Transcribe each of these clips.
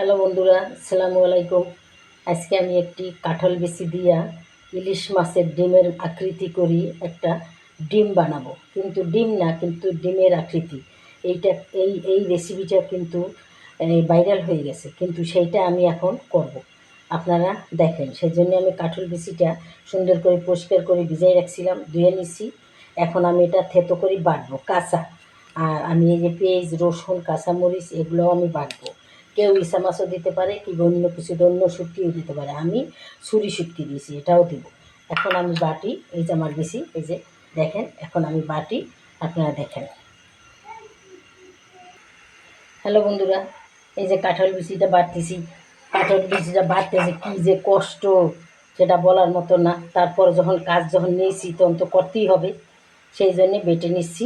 Hello বন্ধুরা, আসসালামু আলাইকুম। আজকে আমি একটি কাঁঠাল বেশি দিয়া ইলিশ মাছের ডিমের আকৃতি করি, একটা ডিম বানাবো। কিন্তু ডিম না, কিন্তু ডিমের আকৃতি। এইটা, এই এই রেসিপিটা কিন্তু ভাইরাল হয়ে গেছে। কিন্তু সেইটা আমি এখন করব। আপনারা দেখেন, সেজন্য আমি কাঁঠাল বেশিটা সুন্দর করে পরিষ্কার করে ভিজাই রাখছিলাম, ধুয়ে নিছি। এখন আমি এটা থেতো করে বাটবো, কাঁচা। আর আমি এই যে পেঁয়াজ, রসুন, কাঁচামরিচ, এগুলোও আমি বাটবো। কেউ ইসা মাছও দিতে পারে কি অন্য কিছু অন্য শুটকিও দিতে পারে। আমি ছুরি শুটকি দিয়েছি, এটাও দিব। এখন আমি বাটি, এই যে আমার বেশি, এই যে দেখেন, এখন আমি বাটি, আপনারা দেখেন। হ্যালো বন্ধুরা, এই যে কাঁঠাল বিচিটা বাড়তেছি। কাঁঠাল বিচিটা বাড়তেছে কী যে কষ্ট, সেটা বলার মতো না। তারপর যখন কাজ যখন নিয়েছি তখন তো করতেই হবে। সেই জন্যে বেটে নিচ্ছি।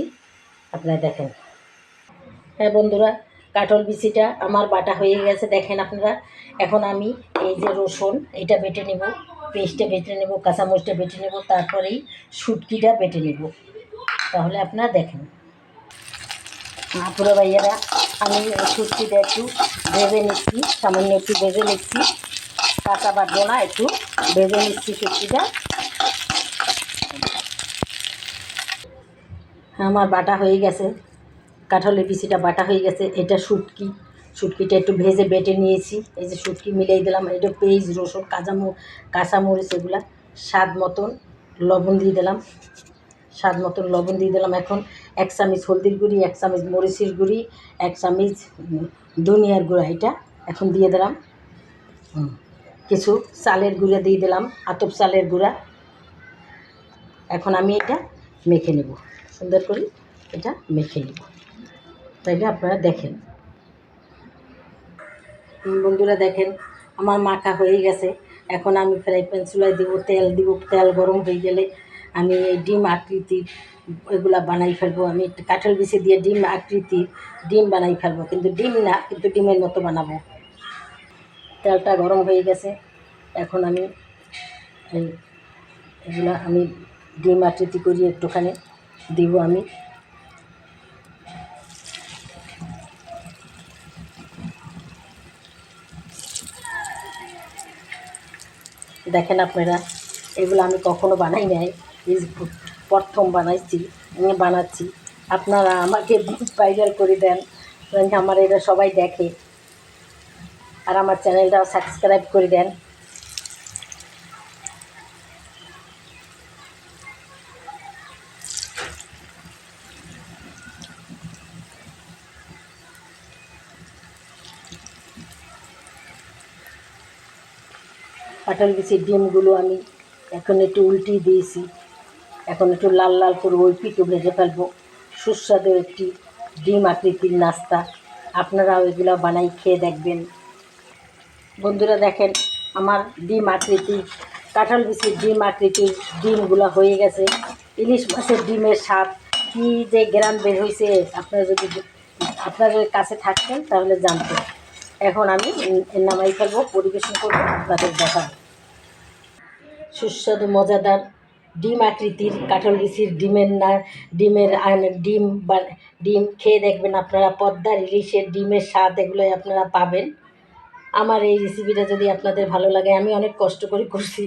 আপনারা দেখেন। হ্যাঁ বন্ধুরা কাঠল বিচিটা আমার বাটা হয়ে গেছে, দেখেন আপনারা। এখন আমি এই যে রসুন, এটা বেটে নেব, পেস্টটা বেটে নেব, কাঁচামরিচটা বেটে নেব, তারপরেই শুটকিটা বেটে নেব। তাহলে আপনারা দেখেন। পুরো ভাইয়ারা, আমি শুটকিটা একটু ভেজে নিচ্ছি, সামান্য একটু ভেজে নিচ্ছি। কাঁচা বাটবো না, একটু ভেজে নিচ্ছি শুটকিটা। আমার বাটা হয়ে গেছে। কাঁঠালের বিচিটা বাটা হয়ে গেছে, এটা শুটকি। শুটকিটা একটু ভেজে বেটে নিয়েছি, এই যে শুটকি মিলিয়ে দিলাম, এটা পেঁয়াজ, রসুন, কাঁচামো, কাঁচামরিচ এগুলা, স্বাদ মতন লবণ দিয়ে দিলাম। স্বাদ মতন লবণ দিয়ে দিলাম এখন, এক চামচ হলদির গুঁড়ি, এক চামচ মরিচের গুঁড়ি, এক চামচ ধনিয়ার গুঁড়া, এটা এখন দিয়ে দিলাম। কিছু চালের গুঁড়া দিয়ে দিলাম, আতপ চালের গুঁড়া। এখন আমি এটা মেখে নেব, সুন্দর করে এটা মেখে নেব। তাইলে আপনারা দেখেন। বন্ধুরা দেখেন, আমার মাখা হয়ে গেছে। এখন আমি ফ্রাই প্যান চুলায় দিব, তেল দিব, তেল গরম হয়ে গেলে আমি এই ডিম আকৃতির এগুলা বানাই ফেলব। আমি কাঁঠাল বিছে দিয়ে ডিম আকৃতির ডিম বানাই ফেলব। কিন্তু ডিম না, কিন্তু ডিমের মতো বানাবো। তেলটা গরম হয়ে গেছে। এখন আমি এই এগুলা আমি ডিম আকৃতি করি একটুখানি দিব আমি। দেখেন আপনারা, এগুলো আমি কখনো বানাই নাই, এই প্রথম বানাইছি বানাচ্ছি। আপনারা আমাকে ভাইরাল করে দেন আমার এটা সবাই দেখে। আর আমার চ্যানেলটাও সাবস্ক্রাইব করে দেন। কাঁঠাল বিচির ডিমগুলো আমি এখন একটু উল্টিয়ে দিয়েছি। এখন একটু লাল লাল করে ওই পিঠে ভেজে ফেলব। সুস্বাদু একটি ডিম আকৃতির নাস্তা। আপনারাও এগুলো বানাই খেয়ে দেখবেন। বন্ধুরা দেখেন, আমার ডিম আকৃতি, কাঁঠাল বিচির ডিম আকৃতির ডিমগুলো হয়ে গেছে। ইলিশ মাছের ডিমের স্বাদ কী যে গ্রাম বের হয়েছে আপনারা যদি আপনাদের কাছে থাকতেন তাহলে জানতেন। এখন আমি নামাই ফেলব, পরিবেশন করব, আপনাদের দেখা সুস্বাদু, মজাদার ডিম আকৃতির কাঠল বিচির ডিমের না, ডিমের ডিম বা, ডিম খেয়ে দেখবেন আপনারা, পদ্মার ইলিশের ডিমের স্বাদ এগুলোই আপনারা পাবেন। আমার এই রেসিপিটা যদি আপনাদের ভালো লাগে, আমি অনেক কষ্ট করে করছি।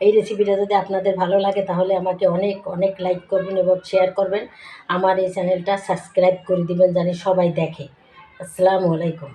এই রেসিপিটা যদি আপনাদের ভালো লাগে, তাহলে আমাকে অনেক অনেক লাইক করবেন এবং শেয়ার করবেন। আমার এই চ্যানেলটা সাবস্ক্রাইব করে দিবেন, জানি সবাই দেখে। আসসালামু আলাইকুম।